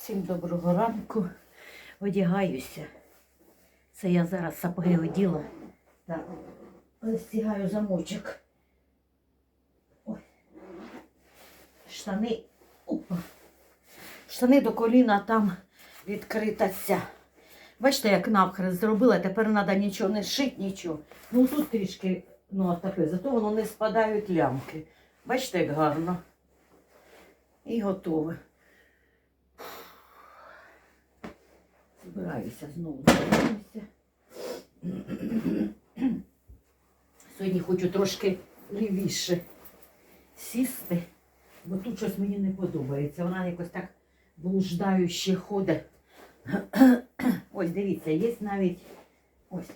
Всім доброго ранку. Одягаюся. Це я зараз сапоги оділа. Так, стягаю замочок. Ой. Штани. Опа. Штани до коліна там відкрита ця. Бачите, як навхрест зробила, тепер треба нічого не шити, нічого. Ну тут трішки, ну таке, зато воно не спадають лямки. Бачите, як гарно. І готове. Збираюся знову збираюся. Сьогодні хочу трошки лівіше сісти, бо тут щось мені не подобається. Вона якось так блуждающе ходить. Ось дивіться, є навіть ось,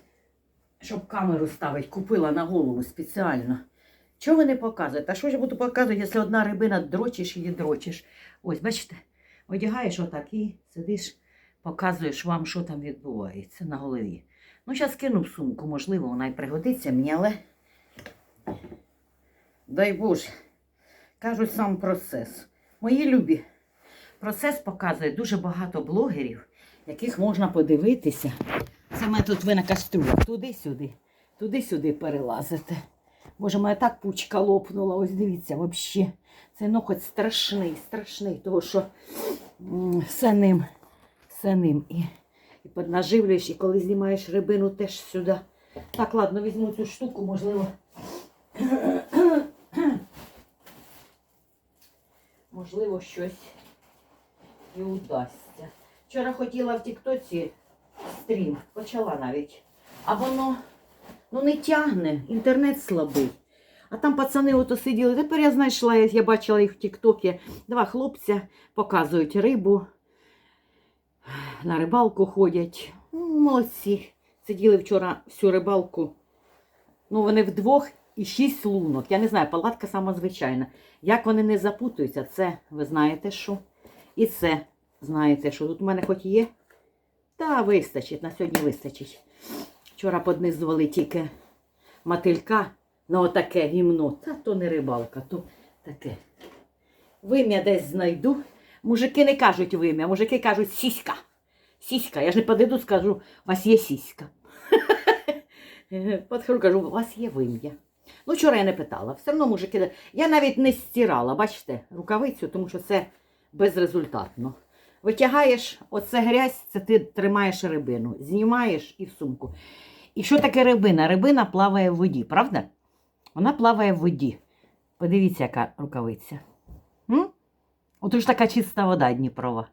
щоб камеру ставити, купила на голову спеціально. Чого ви не показуєте? А що ж я буду показувати, якщо одна рибина дрочиш і дрочиш? Ось, бачите, одягаєш отак і сидиш, показуєш вам, що там відбувається на голові. Ну, зараз кину в сумку, можливо, вона й пригодиться мені, але дай Боже, кажуть сам процес. Мої любі, процес показує дуже багато блогерів, яких можна подивитися. Ми тут ви на кастрюлях, туди-сюди, туди-сюди перелазите. Боже, моя так пучка лопнула, ось дивіться, взагалі. Це ноготь страшний, страшний, того що все ним, все ним. І, і поднаживлюєш, і коли знімаєш рибину, теж сюди. Так, ладно, візьму цю штуку, можливо. Можливо, щось і удасться. Вчора хотіла в Тіктоці стрім, почала навіть. А воно ну, не тягне, інтернет слабий. А там пацани ото сиділи. Тепер я знайшла, я бачила їх в Тіктокі. Два хлопця показують рибу, на рибалку ходять. Ну, Молодці. Сиділи вчора всю рибалку. Ну, вони вдвох і шість лунок. Я не знаю, палатка сама звичайна. Як вони не запутуються, це ви знаєте що. І це знаєте, що тут у мене хоч є. Та вистачить, на сьогодні вистачить. Вчора поднизували тільки мотилька на отаке гімно. Та то не рибалка, то таке. Вим'я десь знайду. Мужики не кажуть вим'я, мужики кажуть сіська. Сіська. Я ж не подойду, скажу, у вас є сіська. Подхожу, кажу, у вас є вим'я. Ну, вчора я не питала. Все одно мужики. Я навіть не стирала, бачите, рукавицю, тому що це безрезультатно. Витягаєш оце грязь, це ти тримаєш рибину, знімаєш і в сумку. І що таке рибина? Рибина плаває в воді, правда? Вона плаває в воді. Подивіться, яка рукавиця. М? От ж така чиста вода Дніпрова.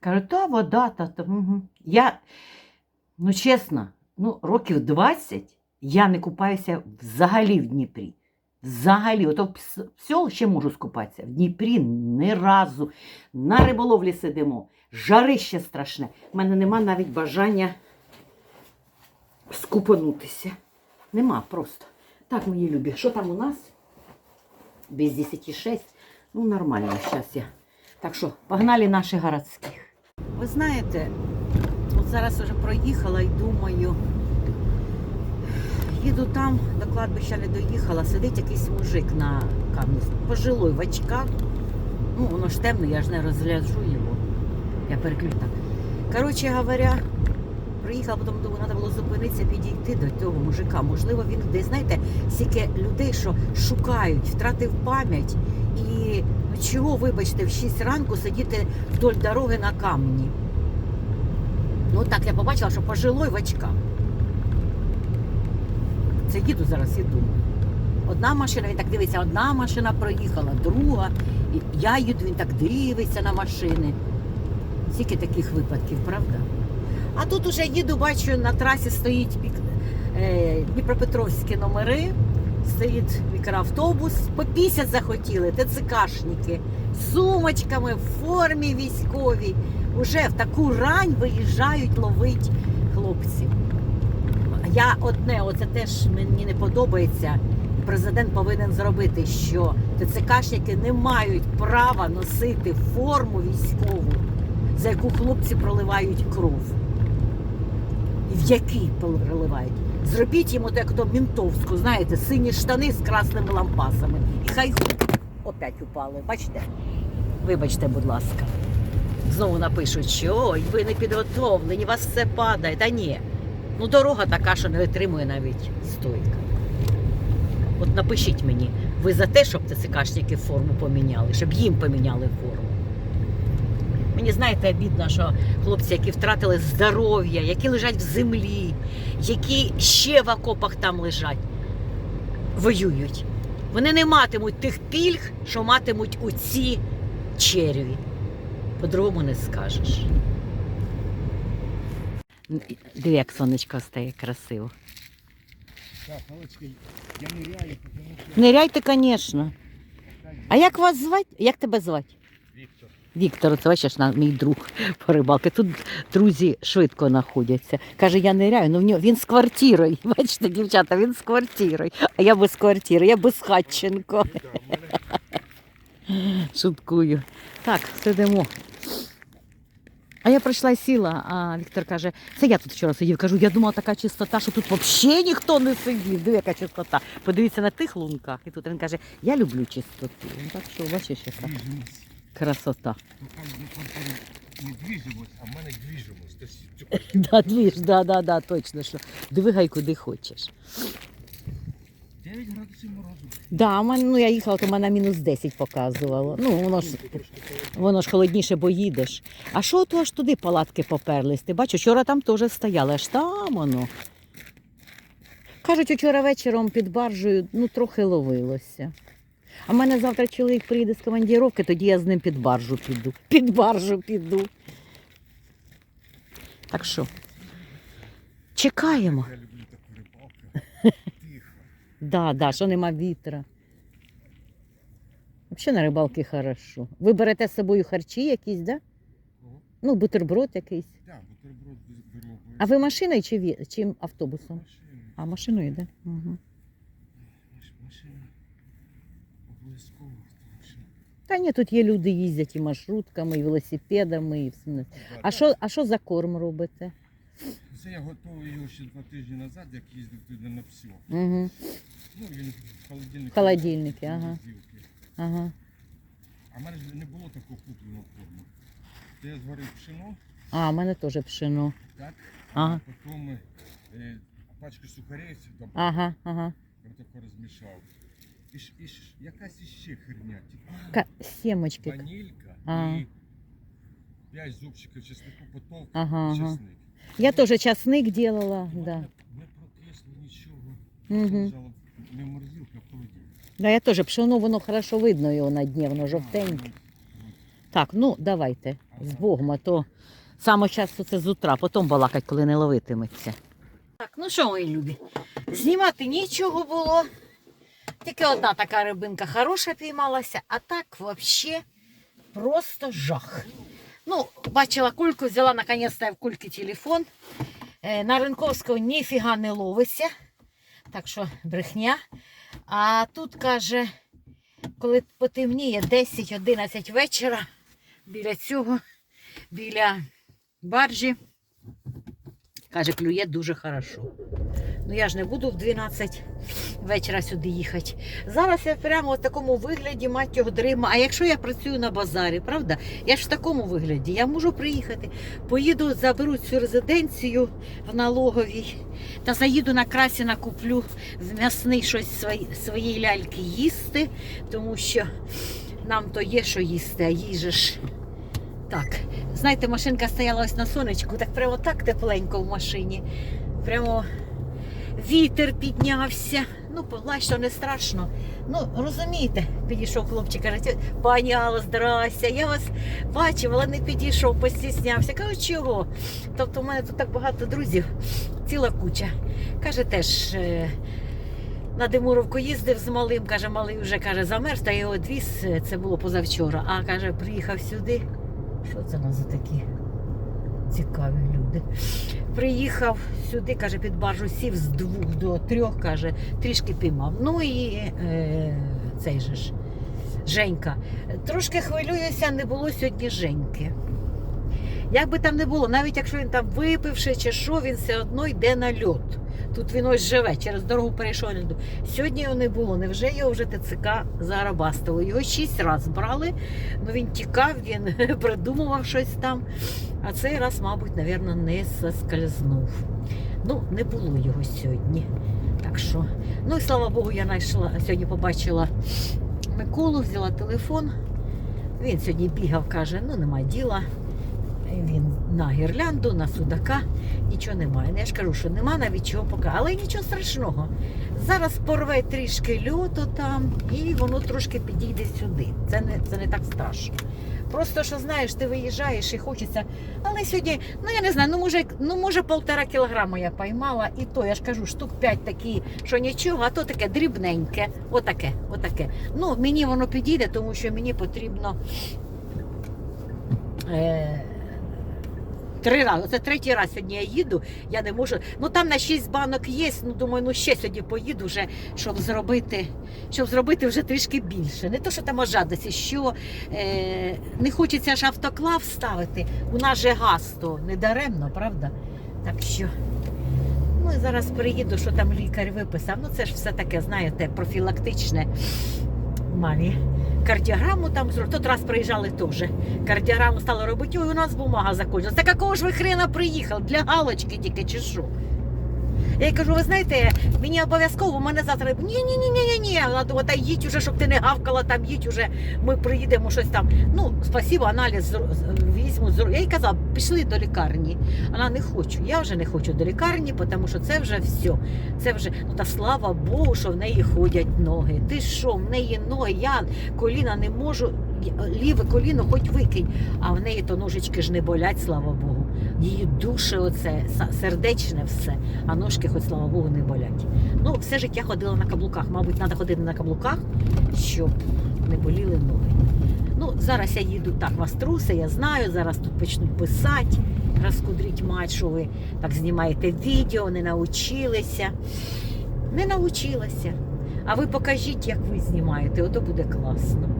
Кажу, та вода, та, та. Я, ну чесно, ну, років 20 я не купаюся взагалі в Дніпрі. Взагалі, ото в сьол ще можу скупатися. В Дніпрі ні разу. На риболовлі сидимо. Жарище страшне. У мене нема навіть бажання скупанутися. Нема просто. Так, мої любі, що там у нас? Без 10,6. Ну, нормально, зараз я. Так що, погнали наших городських. Ви знаєте, от зараз вже проїхала і думаю. Їду там, до кладбища не доїхала, сидить якийсь мужик на камні, пожилой в очках. Ну, воно ж темно, я ж не розгляджу його. Я переключу так. Коротше говоря, приїхала, потім думаю, треба було зупинитися, підійти до цього мужика. Можливо, він десь, знаєте, стільки людей, що шукають, втратив пам'ять. І чого, вибачте, в 6 ранку сидіти вдоль дороги на камені. Ну так я побачила, що пожилой в очках. Це їду зараз і думаю. Одна машина, він так дивиться, одна машина проїхала, друга. І я їду, він так дивиться на машини. Скільки таких випадків, правда? А тут уже їду, бачу, на трасі стоїть е, Дніпропетровські номери, стоїть мікроавтобус, по 50 захотіли, ТЦКшники, з сумочками, в формі військовій. Уже в таку рань виїжджають ловить хлопців. Я одне, оце теж мені не подобається. Президент повинен зробити, що ТЦКшники не мають права носити форму військову, за яку хлопці проливають кров. І в який проливають? Зробіть йому як то мінтовську, знаєте, сині штани з красними лампасами. І хай опять упали. Бачите? Вибачте, будь ласка. Знову напишуть, що ой, ви не підготовлені, вас все падає. Та ні. Ну, дорога така, що не витримує навіть стойка. От напишіть мені, ви за те, щоб ТЦКшники форму поміняли, щоб їм поміняли форму. Мені знаєте, обідно, що хлопці, які втратили здоров'я, які лежать в землі, які ще в окопах там лежать, воюють. Вони не матимуть тих пільг, що матимуть у ці черві. По-другому не скажеш. Диви, як сонечко стає красиво. Так, Галочка, я ныряю, потому что... Ниряйте, звісно. А як вас звати? Як тебе звати? Віктор. Це бачиш, мій друг по рибалки. Тут друзі швидко знаходяться. Каже, я ниряю, ну в нього він з квартирою. Бачите, дівчата, він з квартирою. А я без квартири, я без Хатченко. Шуткую. Так, сидимо. А я прийшла і сіла, а Віктор каже, це я тут вчора сидів. Кажу, я думала, така чистота, що тут взагалі ніхто не сидів. Диви, яка чистота. Подивіться на тих лунках. І тут він каже, я люблю чистоту. Ну, так що, бачиш, яка. Красота. Ну, там не движемость, а в мене движемость. Тобто, Да, двіж, да, да, да, точно, що двигай куди хочеш. 9 градусів морозу. Да, у мене, ну я їхала, то мене мінус 10 показувало. Ну, воно ж Воно ж холодніше, бо їдеш. А що то аж туди палатки поперлись? Ти бачиш, вчора там теж стояли, аж там воно. Кажуть, вчора вечором під баржею ну, трохи ловилося. А в мене завтра чоловік приїде з командіровки, тоді я з ним під баржу піду. Під баржу піду. Так що, чекаємо. Я люблю таку рибалку. Тихо. Да, да, що нема вітра. Взагалі на рибалки хорошо. Ви берете з собою харчі якісь, да? Ну, бутерброд якийсь. Так, бутерброд беру. А ви машиною чи, ві- чи автобусом? А машиною йде? Угу. Маш- Машина. Обов'язково. тому що- Та ні, тут є люди їздять і маршрутками, і велосипедами, і всім. А що, а що за корм робите? Це я готував його ще два тижні назад, як їздив туди на псю. Угу. Ну, він в холодильник. В холодильнику, ага. розділки. Ага. А в мене ж не було такого купленого корму. То я зварив пшено, А, в мене теж пшено. так? Ага. Потім е, пачку сухарей сюди Ага, ага. тако розмішав. І, і якась іще херня. Типу Ка- Сімочки. ванілька Ага. і 5 зубчиків чеснику потов, Ага, ага. чесник. Я теж часник делала, да. Не прокисло нічого. Угу. Не в морозилці, а в. Да, я теж пшено, воно хорошо видно його на дні, воно жовтеньке. Так, ну давайте з Богом, а то саме час це з утра, потім балакать, коли не ловитиметься. Так, ну що, мої любі, знімати нічого було. Тільки одна така рибинка хороша піймалася, а так взагалі просто жах. Ну, бачила кульку, взяла наконець в кульки телефон. Е, на Ринковського ніфіга не ловиться. Так що брехня. А тут каже, коли потемніє 10-11 вечора біля цього, біля баржі, каже, клює дуже хорошо. Ну я ж не буду в 12 вечора сюди їхати. Зараз я прямо в такому вигляді мать його дрима. А якщо я працюю на базарі, правда? Я ж в такому вигляді, я можу приїхати, поїду, заберу цю резиденцію в налоговій та заїду на Красіна, куплю в м'ясний щось свої, своїй ляльки їсти, тому що нам то є що їсти, а їй же ж. Так, знаєте, машинка стояла ось на сонечку, так прямо так тепленько в машині. Прямо вітер піднявся. Ну, погладь, що не страшно. Ну, розумієте, підійшов хлопчик, каже, пані Алла, здрастя, я вас бачив, але не підійшов, постіснявся. Кажу, чого? Тобто, у мене тут так багато друзів, ціла куча. Каже, теж е, на Димуровку їздив з малим, каже, малий вже каже, замерз, та його відвіз, е, це було позавчора. А каже, приїхав сюди. Що це нас за такі цікаві люди? Приїхав сюди, каже, під баржу сів з двох до трьох, каже, трішки піймав. Ну і е, цей же ж Женька. Трошки хвилююся, не було сьогодні Женьки. Як би там не було, навіть якщо він там випивши чи що, він все одно йде на льот. Тут він ось живе, через дорогу перейшов. Сьогодні його не було. Невже його вже ТЦК зарабастило? Його шість разів брали, ну він тікав, він придумував щось там. А цей раз, мабуть, напевно, не соскользнув. Ну, не було його сьогодні. Так що, ну і слава Богу, я знайшла, сьогодні побачила Миколу, взяла телефон. Він сьогодні бігав, каже, ну нема діла. Він на гірлянду, на судака, нічого немає. Ну, Я ж кажу, що нема навіть чого поки. Але нічого страшного. Зараз порве трішки льоту там, і воно трошки підійде сюди. Це не, це не так страшно. Просто що знаєш, ти виїжджаєш і хочеться. Але сьогодні, ну я не знаю, ну може, ну може полтора кілограма я поймала, і то я ж кажу, штук п'ять такі, що нічого, а то таке дрібненьке, отаке, отаке. Ну, мені воно підійде, тому що мені потрібно. Е, Три рази. Це третій раз сьогодні я їду. Я не можу. Ну там на шість банок є. Ну думаю, ну ще сьогодні поїду вже, щоб зробити, щоб зробити вже трішки більше. Не то, що там ожадиться, що е, не хочеться ж автоклав ставити. У нас же газ то не даремно, правда? Так що. Ну і зараз приїду, що там лікар виписав. Ну це ж все таке, знаєте, профілактичне мамі. Кардіограму там зробили. Тот раз приїжджали теж. Кардіограму стали робити, ой, у нас бумага закончилась. Так якого ж ви хрена приїхав? Для галочки тільки чи що? Я їй кажу, ви знаєте, мені обов'язково, мене завтра. Ні, ні, ні. Та їдь уже, щоб ти не гавкала, там їдь уже, ми приїдемо щось там. Ну, спасибо, аналіз візьму. Я їй казала, пішли до лікарні. Вона не хочу. Я вже не хочу до лікарні, тому що це вже все. Це вже, ну та слава Богу, що в неї ходять ноги. Ти що, в неї ноги, я коліна не можу, ліве коліно хоч викинь, а в неї то ножички ж не болять, слава Богу. Її душе оце, сердечне все, а ножки, хоч слава Богу, не болять. Ну, все життя ходила на каблуках. Мабуть, треба ходити на каблуках, щоб не боліли ноги. Ну, зараз я їду так, вас труси, я знаю, зараз тут почнуть писати, розкудріть мать, що ви так знімаєте відео, не навчилися. Не навчилася. А ви покажіть, як ви знімаєте, ото буде класно.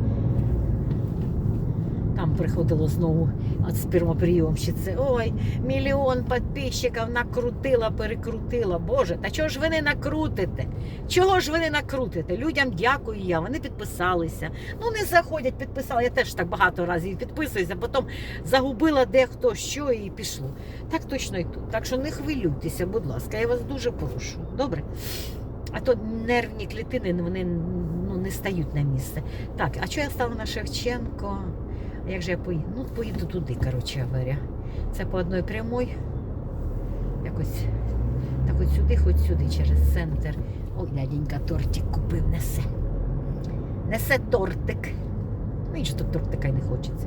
Приходило знову от спермоприйомщиці. Ой, мільйон підписчиків накрутила, перекрутила. Боже, та чого ж ви не накрутите? Чого ж ви не накрутите? Людям дякую я, вони підписалися. Ну не заходять, підписали. Я теж так багато разів підписуюся, потім загубила дехто що і пішло. Так точно і тут. Так що не хвилюйтеся, будь ласка, я вас дуже прошу. Добре? А то нервні клітини вони ну, не стають на місце. Так, а що я стала на Шевченко? Як же я поїду? Ну, поїду туди, коротше говоря. Це по одній прямой. Якось так от сюди, хоч сюди, через центр. Ой, дяденька тортик купив, несе. Несе тортик. Ну, і ж тут тортика й не хочеться.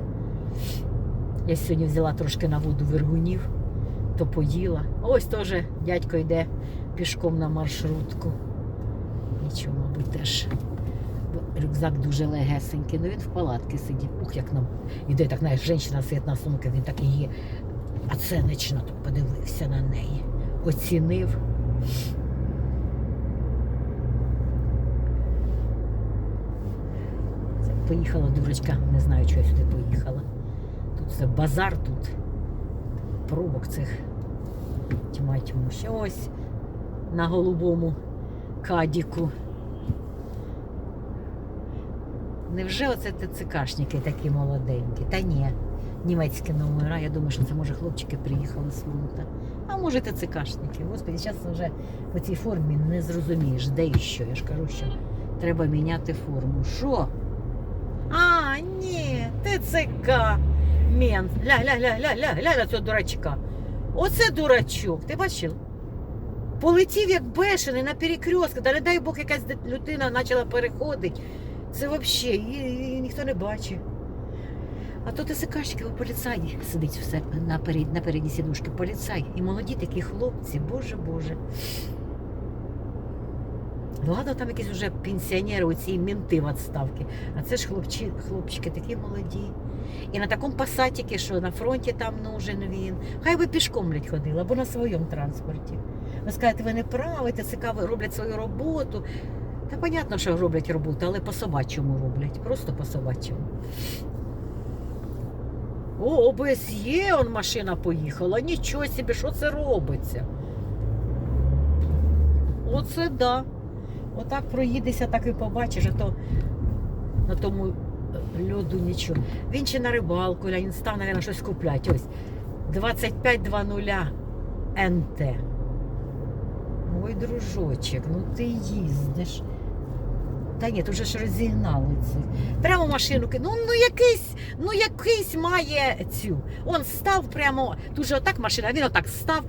Я сьогодні взяла трошки на воду вергунів, то поїла. Ось теж дядько йде пішком на маршрутку. Нічого, мабуть, теж. Рюкзак дуже легесенький, ну він в палатці сидів. Ух, як нам іде, так знаєш, жінка світна сумка, він так її оценочно так подивився на неї, оцінив. Поїхала дурочка, не знаю, чого я сюди поїхала. Тут це базар, тут пробок цих тьма тьму. Ще ось на голубому кадіку. Невже оце ТЦКшники такі молоденькі? Та ні, німецькі номера. Я думаю, що це може хлопчики приїхали з фронту. А може ТЦКшники. Господи, зараз вже по цій формі не зрозумієш, де і що. Я ж кажу, що треба міняти форму. Що? А, ні, ТЦК. Мент. Ля, ля, ля, ля, ля, ля на цього дурачка. Оце дурачок. Ти бачив? Полетів як бешений на перекрестку. Та не дай Бог, якась людина почала переходити. Це взагалі і ніхто не бачив. А то ТСКшник, поліцай сидить все наперед, напередній сідушки. Поліцай. І молоді такі хлопці, боже Боже. Ладно, там якісь вже пенсіонери, оці мінти в відставці. А це ж хлопчі, хлопчики такі молоді. І на такому пасатіки, що на фронті там нужен він. Хай би пішком блядь, ходили, або на своєму транспорті. Ви скажете, ви не праві, ТЦК роблять свою роботу. Та понятно, що роблять роботу, але по собачому роблять. Просто по собачому. О, ОБСЄ, он машина поїхала. Нічого собі, що це робиться? Оце да. Отак проїдешся, так і побачиш, а то на тому е, льоду нічого. Він ще на рибалку, він став, мабуть, щось купляти. Ось 25.00 НТ. Ой, дружочек, ну ти їздиш. Та ні, вже ж розігнали це. Прямо машину ки- Ну, ну якийсь, ну якийсь має цю. Он став прямо, тут же отак машина, він отак став,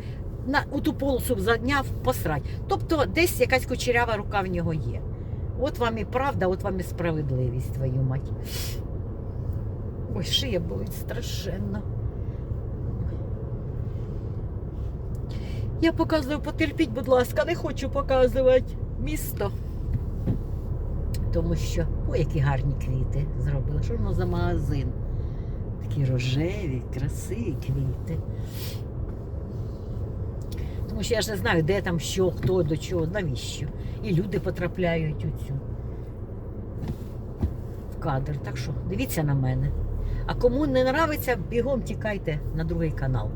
на у ту полосу задняв, посрать. Тобто десь якась кучерява рука в нього є. От вам і правда, от вам і справедливість, твою мать. Ой, шия болить страшенно. Я показую, потерпіть, будь ласка, не хочу показувати місто. Тому що, ой, які гарні квіти зробили. Що воно за магазин? Такі рожеві, красиві квіти. Тому що я ж не знаю, де там що, хто до чого, навіщо. І люди потрапляють у цю в кадр. Так що дивіться на мене. А кому не нравиться, бігом тікайте на другий канал.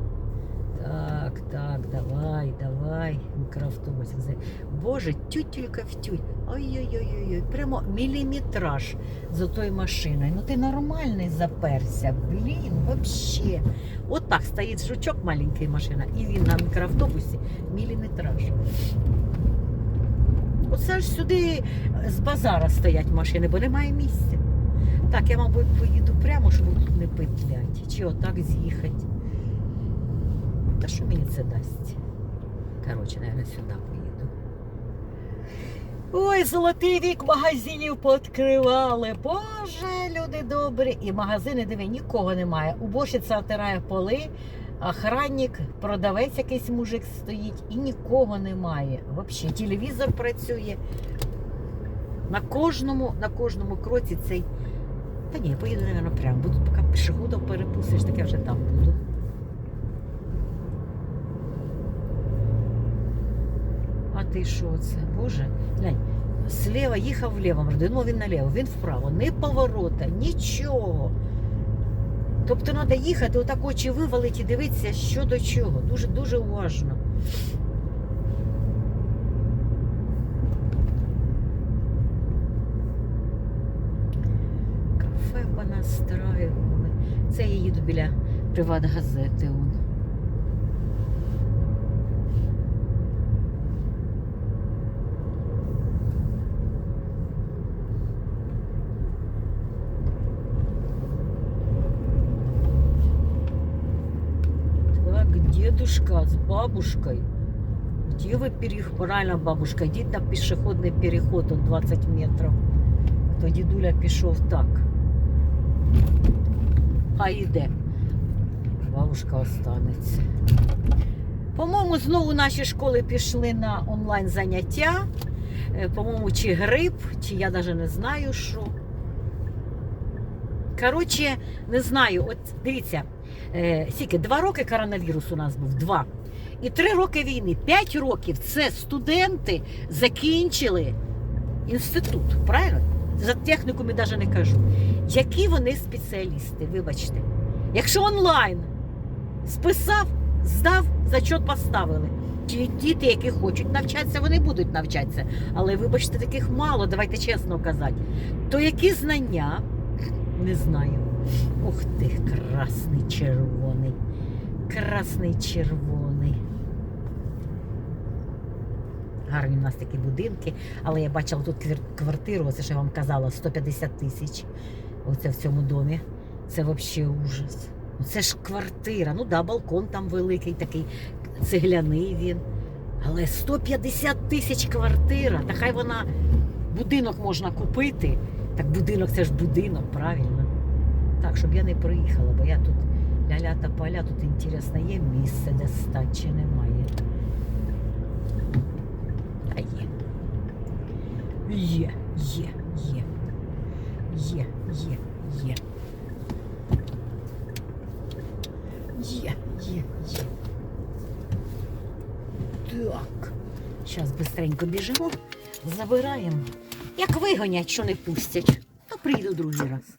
Так, так, давай, давай, мікроавтобусик. Боже, тютелька в тють. Ой-ой-ой, прямо міліметраж за тою машиною. Ну ти нормальний заперся, блін, вообще. От так стоїть жучок маленький машина, і він на мікроавтобусі міліметраж. Оце ж сюди з базара стоять машини, бо немає місця. Так, я, мабуть, поїду прямо, щоб тут не петлять. Чи отак з'їхати. Та що мені це дасть? Коротше, наверное, сюди поїду. Ой, золотий вік магазинів пооткривали. Боже, люди добрі. І магазини, диви, нікого немає. Уборщиця отирає поли, охранник, продавець якийсь мужик стоїть і нікого немає. Взагалі, телевізор працює. На кожному, на кожному кроці цей. Та ні, я поїду, мабуть, прямо. Буду поки пішоходом перепустиш, так я вже там буду. А ти що це? Боже, глянь, слева їхав вліво, думав він наліво, він вправо, не поворота, нічого. Тобто треба їхати, отак очі вивалити і дивитися, що до чого. Дуже дуже уважно. Кафе понастраювали. Це я їду біля приват-газети. он. Так, дедушка с бабушкой. Где вы переход? Правильно, бабушка, идите на пешеходный переход, он 20 метров. А то дідуля пішов так. А йде. Бабушка останеться. По-моєму, знову наші школи пішли на онлайн заняття. Е, По-моєму, чи грип, чи я навіть не знаю що. Коротше, не знаю. От дивіться, скільки, два роки коронавірус у нас був, два. І три роки війни, п'ять років це студенти закінчили інститут, правильно? За технікум я навіть не кажу. Які вони спеціалісти, вибачте. Якщо онлайн списав, здав, зачот поставили. Ті діти, які хочуть навчатися, вони будуть навчатися. Але вибачте, таких мало, давайте чесно казати. То які знання? Не знаю. Ух ти, красний червоний. Красний червоний. Гарні у нас такі будинки, але я бачила тут квартиру, оце що я вам казала, 150 тисяч. Оце в цьому домі. Це взагалі ужас. Ну, Це ж квартира. Ну да, балкон там великий, такий цегляний він. Але 150 тисяч квартира. Та хай вона будинок можна купити. Так будинок це ж будинок, правильно. Так, щоб я не приїхала, бо я тут ля-ля та поля, тут інтересно, є місце, де стати чи немає. А є. Є, є, є. Є, є, є. Є, є, є. Так. Зараз быстренько біжимо, забираємо. Як вигонять, що не пустять, то прийду другий раз.